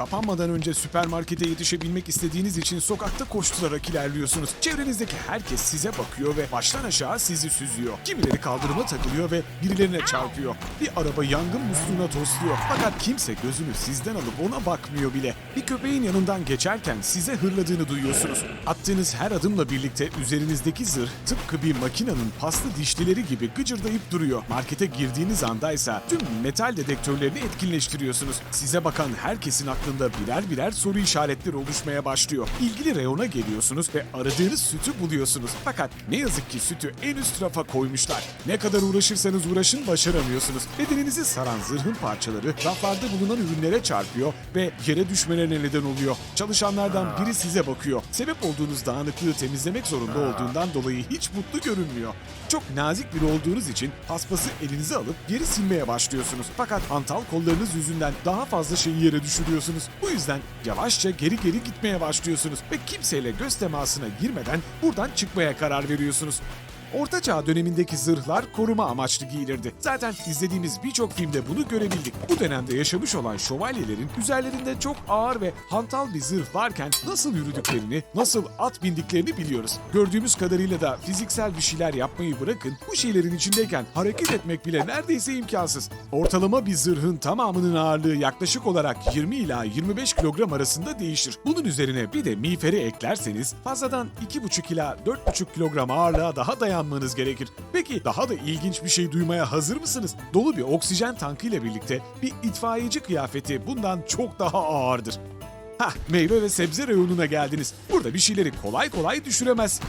Kapanmadan önce süpermarkete yetişebilmek istediğiniz için sokakta koşturarak ilerliyorsunuz. Çevrenizdeki herkes size bakıyor ve baştan aşağı sizi süzüyor. Kimileri kaldırıma takılıyor ve birilerine çarpıyor. Bir araba yangın musluğuna tosluyor. Fakat kimse gözünü sizden alıp ona bakmıyor bile. Bir köpeğin yanından geçerken size hırladığını duyuyorsunuz. Attığınız her adımla birlikte üzerinizdeki zırh tıpkı bir makinenin paslı dişlileri gibi gıcırdayıp duruyor. Markete girdiğiniz andaysa tüm metal dedektörlerini etkinleştiriyorsunuz. Size bakan herkesin aklında birer birer soru işaretleri oluşmaya başlıyor. İlgili reyona geliyorsunuz ve aradığınız sütü buluyorsunuz. Fakat ne yazık ki sütü en üst rafa koymuşlar. Ne kadar uğraşırsanız uğraşın başaramıyorsunuz. Bedeninizi saran zırhın parçaları raflarda bulunan ürünlere çarpıyor ve yere düşmelerine neden oluyor. Çalışanlardan biri size bakıyor. Sebep olduğunuz dağınıklığı temizlemek zorunda olduğundan dolayı hiç mutlu görünmüyor. Çok nazik biri olduğunuz için paspası elinize alıp geri silmeye başlıyorsunuz. Fakat hantal kollarınız yüzünden daha fazla şeyi yere düşürüyorsunuz. Bu yüzden yavaşça geri geri gitmeye başlıyorsunuz ve kimseyle göz temasına girmeden buradan çıkmaya karar veriyorsunuz. Orta Çağ dönemindeki zırhlar koruma amaçlı giyilirdi. Zaten izlediğimiz birçok filmde bunu görebildik. Bu dönemde yaşamış olan şövalyelerin üzerlerinde çok ağır ve hantal bir zırh varken nasıl yürüdüklerini, nasıl at bindiklerini biliyoruz. Gördüğümüz kadarıyla da fiziksel bir şeyler yapmayı bırakın, bu şeylerin içindeyken hareket etmek bile neredeyse imkansız. Ortalama bir zırhın tamamının ağırlığı yaklaşık olarak 20 ila 25 kilogram arasında değişir. Bunun üzerine bir de miğferi eklerseniz fazladan 2,5 ila 4,5 kilogram ağırlığa daha dayanmanız gerekir. Peki daha da ilginç bir şey duymaya hazır mısınız? Dolu bir oksijen tankı ile birlikte bir itfaiyeci kıyafeti bundan çok daha ağırdır. Hah, meyve ve sebze reyonuna geldiniz. Burada bir şeyleri kolay kolay düşüremez.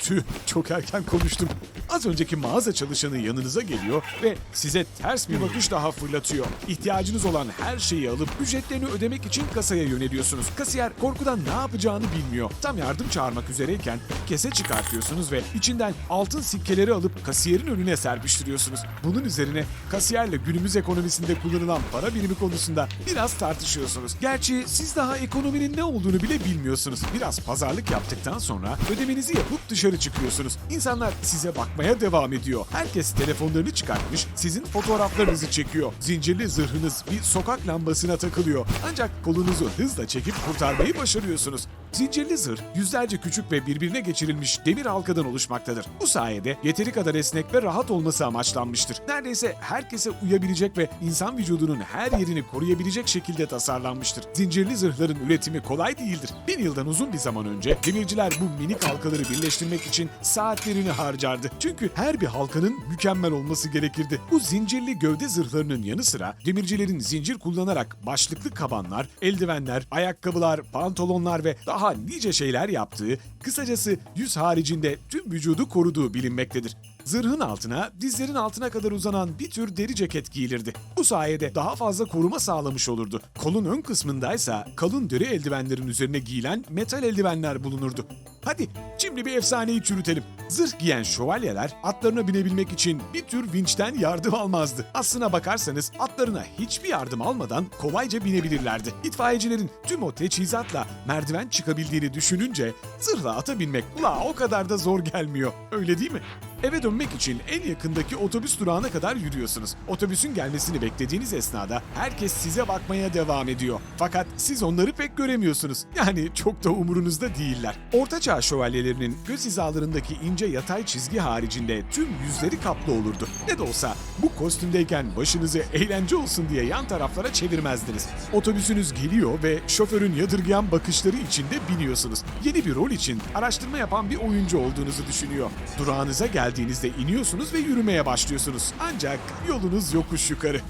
Tüh, çok erken konuştum. Az önceki mağaza çalışanı yanınıza geliyor ve size ters bir bakış daha fırlatıyor. İhtiyacınız olan her şeyi alıp ücretlerini ödemek için kasaya yöneliyorsunuz. Kasiyer korkudan ne yapacağını bilmiyor. Tam yardım çağırmak üzereyken kese çıkartıyorsunuz ve içinden altın sikkeleri alıp kasiyerin önüne serpiştiriyorsunuz. Bunun üzerine kasiyerle günümüz ekonomisinde kullanılan para birimi konusunda biraz tartışıyorsunuz. Gerçi siz daha ekonominin ne olduğunu bile bilmiyorsunuz. Biraz pazarlık yaptıktan sonra ödemenizi yapıp dışarı çıkıyorsunuz. İnsanlar size bakmaya devam ediyor. Herkes telefonlarını çıkartmış, sizin fotoğraflarınızı çekiyor. Zincirli zırhınız bir sokak lambasına takılıyor. Ancak kolunuzu hızla çekip kurtarmayı başarıyorsunuz. Zincirli zırh yüzlerce küçük ve birbirine geçirilmiş demir halkadan oluşmaktadır. Bu sayede yeteri kadar esnek ve rahat olması amaçlanmıştır. Neredeyse herkese uyabilecek ve insan vücudunun her yerini koruyabilecek şekilde tasarlanmıştır. Zincirli zırhların üretimi kolay değildir. Bir yıldan uzun bir zaman önce demirciler bu minik halkaları birleştirmek için saatlerini harcardı. Çünkü her bir halkanın mükemmel olması gerekirdi. Bu zincirli gövde zırhlarının yanı sıra demircilerin zincir kullanarak başlıklı kabanlar, eldivenler, ayakkabılar, pantolonlar ve daha nice şeyler yaptığı, kısacası yüz haricinde tüm vücudu koruduğu bilinmektedir. Zırhın altına, dizlerin altına kadar uzanan bir tür deri ceket giyilirdi. Bu sayede daha fazla koruma sağlamış olurdu. Kolun ön kısmındaysa kalın deri eldivenlerin üzerine giyilen metal eldivenler bulunurdu. Hadi şimdi bir efsaneyi çürütelim. Zırh giyen şövalyeler atlarına binebilmek için bir tür vinçten yardım almazdı. Aslına bakarsanız atlarına hiçbir yardım almadan kolayca binebilirlerdi. İtfaiyecilerin tüm o teçhizatla merdiven çıkabildiğini düşününce zırhla ata binmek kulağa o kadar da zor gelmiyor. Öyle değil mi? Eve dönmek için en yakındaki otobüs durağına kadar yürüyorsunuz. Otobüsün gelmesini beklediğiniz esnada herkes size bakmaya devam ediyor. Fakat siz onları pek göremiyorsunuz. Yani çok da umurunuzda değiller. Ortaçağ şövalyelerinin göz hizalarındaki ince yatay çizgi haricinde tüm yüzleri kaplı olurdu. Ne de olsa bu kostümdeyken başınızı eğlence olsun diye yan taraflara çevirmezdiniz. Otobüsünüz geliyor ve şoförün yadırgayan bakışları içinde biniyorsunuz. Yeni bir rol için araştırma yapan bir oyuncu olduğunuzu düşünüyor. Durağınıza geldiğinizde iniyorsunuz ve yürümeye başlıyorsunuz. Ancak yolunuz yokuş yukarı.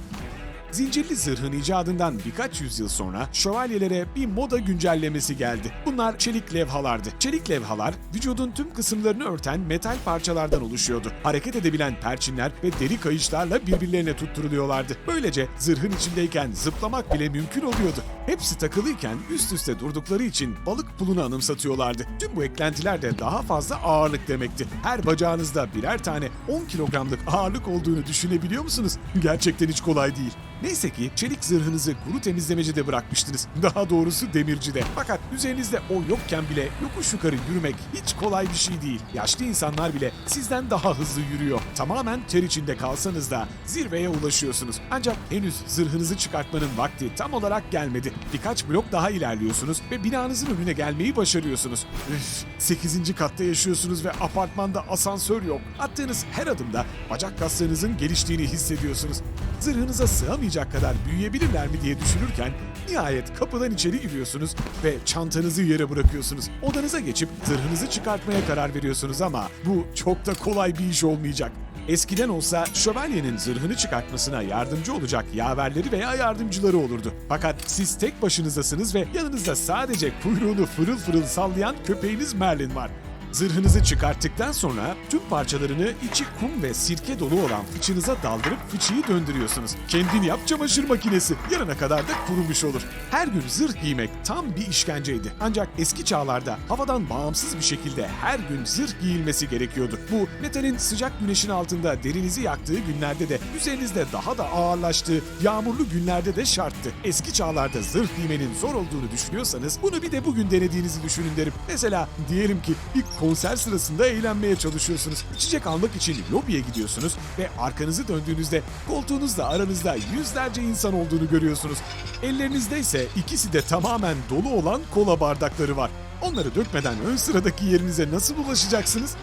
Zincirli zırhın icadından birkaç yüzyıl sonra şövalyelere bir moda güncellemesi geldi. Bunlar çelik levhalardı. Çelik levhalar vücudun tüm kısımlarını örten metal parçalardan oluşuyordu. Hareket edebilen perçinler ve deri kayışlarla birbirlerine tutturuluyorlardı. Böylece zırhın içindeyken zıplamak bile mümkün oluyordu. Hepsi takılıyken üst üste durdukları için balık pulunu anımsatıyorlardı. Tüm bu eklentiler de daha fazla ağırlık demekti. Her bacağınızda birer tane 10 kilogramlık ağırlık olduğunu düşünebiliyor musunuz? Gerçekten hiç kolay değil. Neyse ki çelik zırhınızı kuru temizlemecide bırakmıştınız. Daha doğrusu demircide. Fakat üzerinizde o yokken bile yokuş yukarı yürümek hiç kolay bir şey değil. Yaşlı insanlar bile sizden daha hızlı yürüyor. Tamamen ter içinde kalsanız da zirveye ulaşıyorsunuz. Ancak henüz zırhınızı çıkartmanın vakti tam olarak gelmedi. Birkaç blok daha ilerliyorsunuz ve binanızın önüne gelmeyi başarıyorsunuz. Üf, 8. katta yaşıyorsunuz ve apartmanda asansör yok. Attığınız her adımda bacak kaslarınızın geliştiğini hissediyorsunuz. Zırhınıza sığamayacak kadar büyüyebilirler mi diye düşünürken nihayet kapıdan içeri giriyorsunuz ve çantanızı yere bırakıyorsunuz. Odanıza geçip zırhınızı çıkartmaya karar veriyorsunuz ama bu çok da kolay bir iş olmayacak. Eskiden olsa şövalyenin zırhını çıkartmasına yardımcı olacak yaverleri veya yardımcıları olurdu. Fakat siz tek başınızdasınız ve yanınızda sadece kuyruğunu fırıl fırıl sallayan köpeğiniz Merlin var. Zırhınızı çıkarttıktan sonra tüm parçalarını içi kum ve sirke dolu olan fıçınıza daldırıp fıçıyı döndürüyorsunuz. Kendin yap çamaşır makinesi. Yarına kadar da kurumuş olur. Her gün zırh giymek tam bir işkenceydi. Ancak eski çağlarda havadan bağımsız bir şekilde her gün zırh giyilmesi gerekiyordu. Bu metalin sıcak güneşin altında derinizi yaktığı günlerde de üzerinizde daha da ağırlaştığı yağmurlu günlerde de şarttı. Eski çağlarda zırh giymenin zor olduğunu düşünüyorsanız bunu bir de bugün denediğinizi düşünün derim. Mesela diyelim ki bir konser sırasında eğlenmeye çalışıyorsunuz. İçecek almak için lobiye gidiyorsunuz ve arkanızı döndüğünüzde koltuğunuzda aranızda yüzlerce insan olduğunu görüyorsunuz. Ellerinizde ise ikisi de tamamen dolu olan kola bardakları var. Onları dökmeden ön sıradaki yerinize nasıl ulaşacaksınız?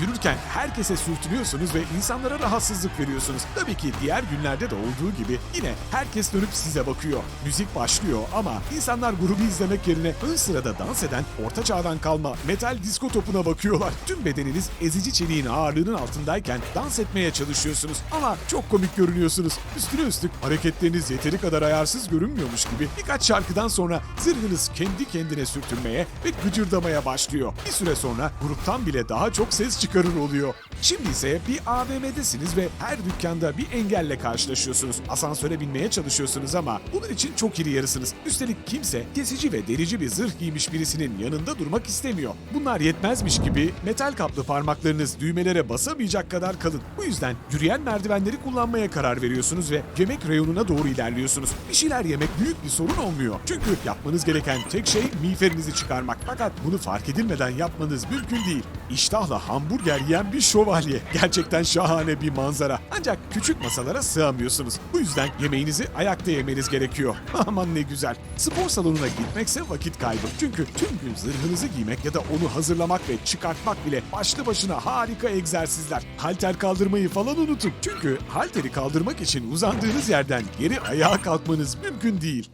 Yürürken herkese sürtünüyorsunuz ve insanlara rahatsızlık veriyorsunuz. Tabii ki diğer günlerde de olduğu gibi yine herkes dönüp size bakıyor. Müzik başlıyor ama insanlar grubu izlemek yerine ön sırada dans eden orta çağdan kalma metal disko topuna bakıyorlar. Tüm bedeniniz ezici çeliğin ağırlığının altındayken dans etmeye çalışıyorsunuz ama çok komik görünüyorsunuz. Üstüne üstlük hareketleriniz yeteri kadar ayarsız görünmüyormuş gibi birkaç şarkıdan sonra zırhınız kendi kendine sürtünmeye ve gıcırdamaya başlıyor. Bir süre sonra gruptan bile daha çok ses çıkarır oluyor. Şimdi ise bir AVM'desiniz ve her dükkanda bir engelle karşılaşıyorsunuz. Asansöre binmeye çalışıyorsunuz ama bunun için çok iri yarısınız. Üstelik kimse kesici ve derici bir zırh giymiş birisinin yanında durmak istemiyor. Bunlar yetmezmiş gibi metal kaplı parmaklarınız düğmelere basamayacak kadar kalın. Bu yüzden yürüyen merdivenleri kullanmaya karar veriyorsunuz ve yemek reyonuna doğru ilerliyorsunuz. Bir şeyler yemek büyük bir sorun olmuyor. Çünkü yapmanız gereken tek şey miğferinizi çıkarmak. Fakat bunu fark edilmeden yapmanız mümkün değil. İştahla hamburger yiyen bir şövalye. Gerçekten şahane bir manzara. Ancak küçük masalara sığamıyorsunuz. Bu yüzden yemeğinizi ayakta yemeniz gerekiyor. Aman ne güzel. Spor salonuna gitmekse vakit kaybı. Çünkü tüm gün zırhınızı giymek ya da onu hazırlamak ve çıkartmak bile başlı başına harika egzersizler. Halter kaldırmayı falan unutun. Çünkü halteri kaldırmak için uzandığınız yerden geri ayağa kalkmanız mümkün değil.